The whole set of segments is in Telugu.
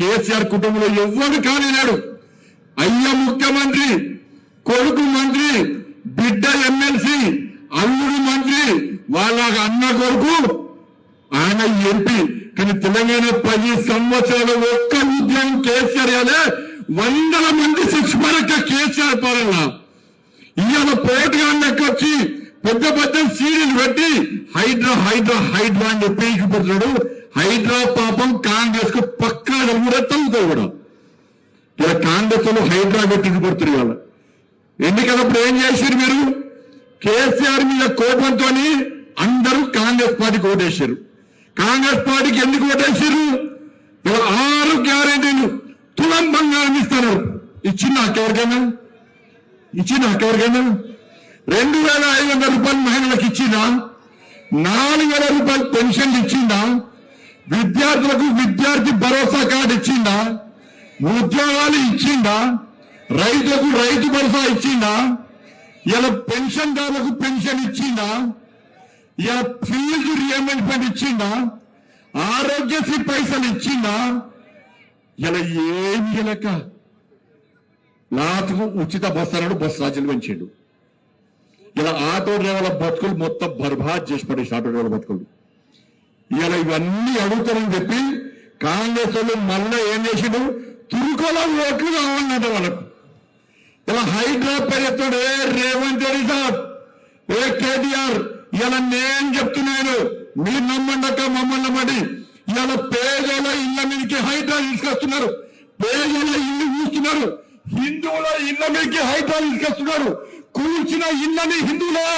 కేసీఆర్ కుటుంబంలో ఎవ్వరు కానినాడు అయ్య ముఖ్యమంత్రి కొడుకు మంత్రి బిడ్డ ఎమ్మెల్సీ అల్లుడు మంత్రి వాళ్ళ అన్న కొడుకు ఆయన ఎంపీ. కానీ తెలంగాణ పది సంవత్సరాలు ఒక్క ఉద్యమం కేసీఆర్ అనే వందల మంది శిక్షమరక కేసీఆర్ పాలన. ఇవాళ పోటీగా పెద్ద పెద్ద సీరియల్ పెట్టి హైడ్రా హైడ్రా హైడ్రా అని చెప్పి చూపెడుతున్నాడు. హైడ్రా పాపం కాంగ్రెస్కు పక్కా కూడా తగ్గుతావు కూడా. ఇలా కాంగ్రెస్లో హైడ్రా పెట్టి పడుతున్నారు వాళ్ళ ఎన్నికలప్పుడు ఏం చేశారు మీరు? కేసీఆర్ మీద కోపంతో అందరూ కాంగ్రెస్ పార్టీకి ఓటేశారు. కాంగ్రెస్ పార్టీకి ఎందుకు ఓటేశారు? ఇలా ఆరు గ్యారెంటీలు తులం బంగారం ఇస్తారు ఇచ్చింది నాకెవరికైనా ఇచ్చింది నాకెవరికైనా రెండు వేల ఐదు వందల రూపాయలు మహిళలకు ఇచ్చిందా? నాలుగు వేల రూపాయలు పెన్షన్ ఇచ్చిందా? విద్యార్థులకు విద్యార్థి భరోసా కార్డు ఇచ్చిందా? ఉద్యోగాలు ఇచ్చిందా? రైతులకు రైతు భరోసా ఇచ్చిందా? ఇలా పెన్షన్దారులకు పెన్షన్ ఇచ్చిందా? ఇలా ఫీజు రియంబర్స్మెంట్ ఇచ్చిందా? ఆరోగ్యశ్రీ పైసలు ఇచ్చిందా? ఇలా ఏమి ఇలక లాస్ట్కు ఉచిత బస్సు అన్నాడు బస్సు రాజులు పెంచాడు ఇలా ఆటో డ్రైవర్ల బతుకులు మొత్తం బర్బాద్ చేసి పడేసి ఆటో డ్రైవర్ల బతుకులు. ఇలా ఇవన్నీ అడుగుతారని చెప్పి కాంగ్రెస్ వాళ్ళు మళ్ళీ ఏం చేసిండు తురుకోల ఓట్లు కావాలన్నట వాళ్ళకు. ఇలా హైడ్రా పేరుతాడు ఏ రేవంత్ రెడ్డి సార్ ఏ కేటీఆర్ ఇలా నేను చెప్తున్నాను మీరు నమ్మండక మమ్మల్ని నమ్మండి. ఇలా పేదల ఇళ్ళ మీదకి హైడ్రా తీసుకొస్తున్నారు. పేదల ఇల్లు చూస్తున్నారు. హిందువుల ఇళ్ళ మీదకి హైడ్రా తీసుకొస్తున్నారు. కూల్చిన ఇళ్ళని హిందువులే.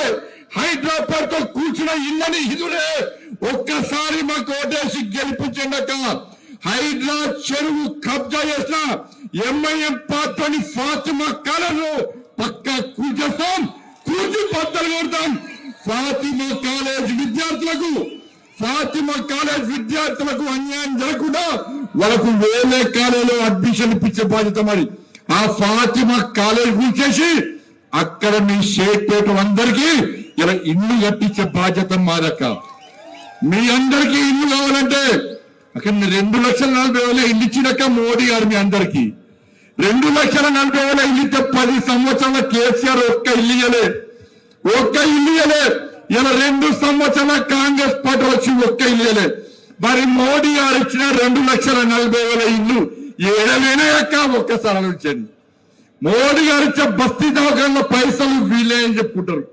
హైడ్రా తో కూల్చిన ఇళ్ళని హిందువులే. ఒక్కసారి మాకు ఓటేసి గెలిపించండక హైడ్రా చెరువు కబ్జా చేసిన ఎంఐఎం పార్టీని ఫాతిమా కాలను పక్క కూల్చేస్తాం. కూల్చి బద్దలు కొడతాం. ఫాతిమా కాలేజ్ విద్యార్థులకు ఫాతిమా కాలేజ్ విద్యార్థులకు అన్యాయం జరగకుండా వాళ్ళకు వేరే కాలేజీలో అడ్మిషన్ ఇప్పించే బాధ్యత మరి ఆ ఫాతిమా కాలేజ్ కూల్చేసి అక్కడ మీ షేక్పేట అందరికీ ఇలా ఇల్లు కట్టించే బాధ్యత మాదక్క. మీ అందరికీ ఇల్లు కావాలంటే అక్కడ రెండు లక్షల నలభై వేల ఇల్లు ఇచ్చినాక మోడీ గారు మీ అందరికీ. రెండు లక్షల నలభై వేల ఇల్లు ఇచ్చే పది సంవత్సరాల కేసీఆర్ ఒక్క ఇల్లు ఇయ్యలే. ఒక్క ఇల్లు ఇయ్యలే. ఇలా రెండు సంవత్సరాల కాంగ్రెస్ పార్టీ వచ్చి ఒక్క ఇల్లు ఇయ్యలే. మరి మోడీ గారు ఇచ్చిన రెండు లక్షల నలభై వేల ఇల్లు ఏడలేనే అక్క ఒక్కసారి ఆలోచించండి. మోడీ గారు ఇచ్చే బస్తీ దవాఖాన పైసలు వీలే అని చెప్పుకుంటారు.